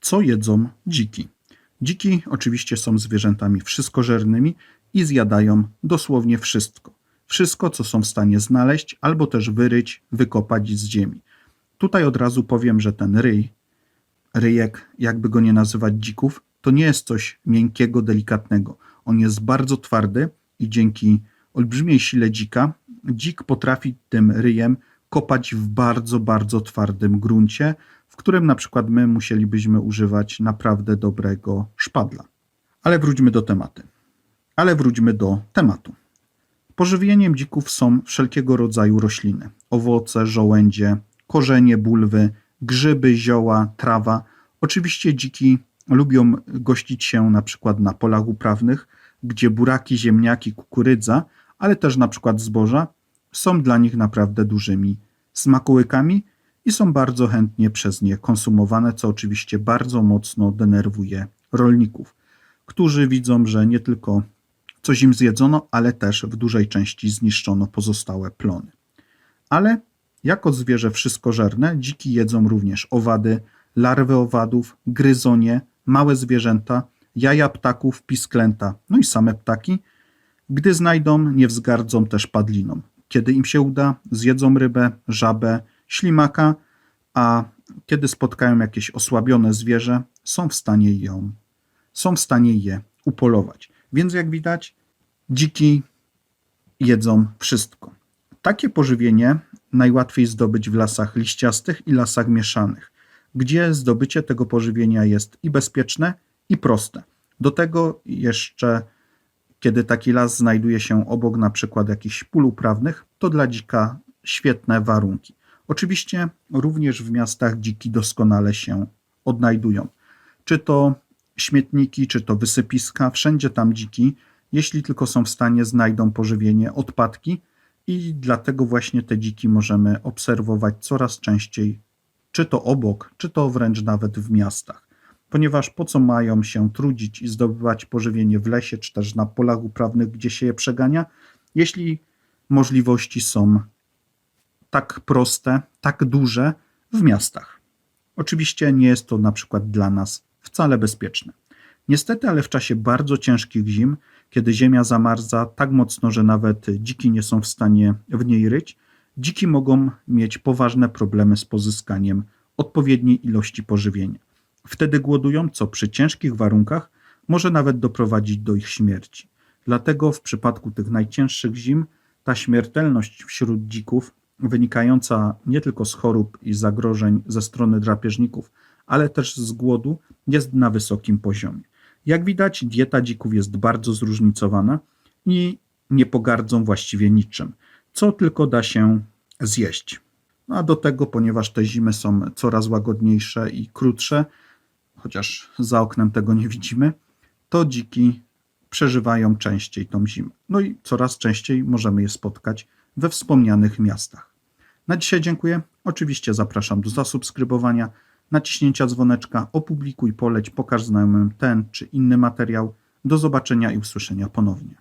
Co jedzą dziki? Dziki oczywiście są zwierzętami wszystkożernymi i zjadają dosłownie wszystko. Wszystko, co są w stanie znaleźć albo też wyryć, wykopać z ziemi. Tutaj od razu powiem, że ten ryj, ryjek, jakby go nie nazywać dzików, to nie jest coś miękkiego, delikatnego. On jest bardzo twardy i dzięki olbrzymiej sile dzika, dzik potrafi tym ryjem kopać w bardzo, bardzo twardym gruncie, w którym na przykład my musielibyśmy używać naprawdę dobrego szpadla. Ale wróćmy do tematu. Ale wróćmy do tematu. Pożywieniem dzików są wszelkiego rodzaju rośliny: owoce, żołędzie, korzenie, bulwy, grzyby, zioła, trawa. Oczywiście dziki lubią gościć się na przykład na polach uprawnych, gdzie buraki, ziemniaki, kukurydza, ale też na przykład zboża są dla nich naprawdę dużymi smakołykami i są bardzo chętnie przez nie konsumowane, co oczywiście bardzo mocno denerwuje rolników, którzy widzą, że nie tylko coś im zjedzono, ale też w dużej części zniszczono pozostałe plony. Ale jako zwierzę wszystkożerne, dziki jedzą również owady, larwy owadów, gryzonie, małe zwierzęta, jaja ptaków, pisklęta, no i same ptaki. Gdy znajdą, nie wzgardzą też padliną. Kiedy im się uda, zjedzą rybę, żabę, ślimaka, a kiedy spotkają jakieś osłabione zwierzę, są w stanie ją, są w stanie je upolować. Więc jak widać, dziki jedzą wszystko. Takie pożywienie najłatwiej zdobyć w lasach liściastych i lasach mieszanych, gdzie zdobycie tego pożywienia jest i bezpieczne, i proste. Do tego jeszcze, kiedy taki las znajduje się obok na przykład jakichś pól uprawnych, to dla dzika świetne warunki. Oczywiście również w miastach dziki doskonale się odnajdują. Czy to śmietniki, czy to wysypiska, wszędzie tam dziki, jeśli tylko są w stanie, znajdą pożywienie, odpadki i dlatego właśnie te dziki możemy obserwować coraz częściej, czy to obok, czy to wręcz nawet w miastach. Ponieważ po co mają się trudzić i zdobywać pożywienie w lesie, czy też na polach uprawnych, gdzie się je przegania, jeśli możliwości są tak proste, tak duże w miastach. Oczywiście nie jest to na przykład dla nas wcale bezpieczne. Niestety, ale w czasie bardzo ciężkich zim, kiedy ziemia zamarza tak mocno, że nawet dziki nie są w stanie w niej ryć, dziki mogą mieć poważne problemy z pozyskaniem odpowiedniej ilości pożywienia. Wtedy głodują, co przy ciężkich warunkach może nawet doprowadzić do ich śmierci. Dlatego w przypadku tych najcięższych zim ta śmiertelność wśród dzików, wynikająca nie tylko z chorób i zagrożeń ze strony drapieżników, ale też z głodu, jest na wysokim poziomie. Jak widać, dieta dzików jest bardzo zróżnicowana i nie pogardzą właściwie niczym, co tylko da się zjeść. No a do tego, ponieważ te zimy są coraz łagodniejsze i krótsze, chociaż za oknem tego nie widzimy, to dziki przeżywają częściej tą zimę. No i coraz częściej możemy je spotkać we wspomnianych miastach. Na dzisiaj dziękuję. Oczywiście zapraszam do zasubskrybowania, naciśnięcia dzwoneczka, opublikuj, poleć, pokaż znajomym ten czy inny materiał. Do zobaczenia i usłyszenia ponownie.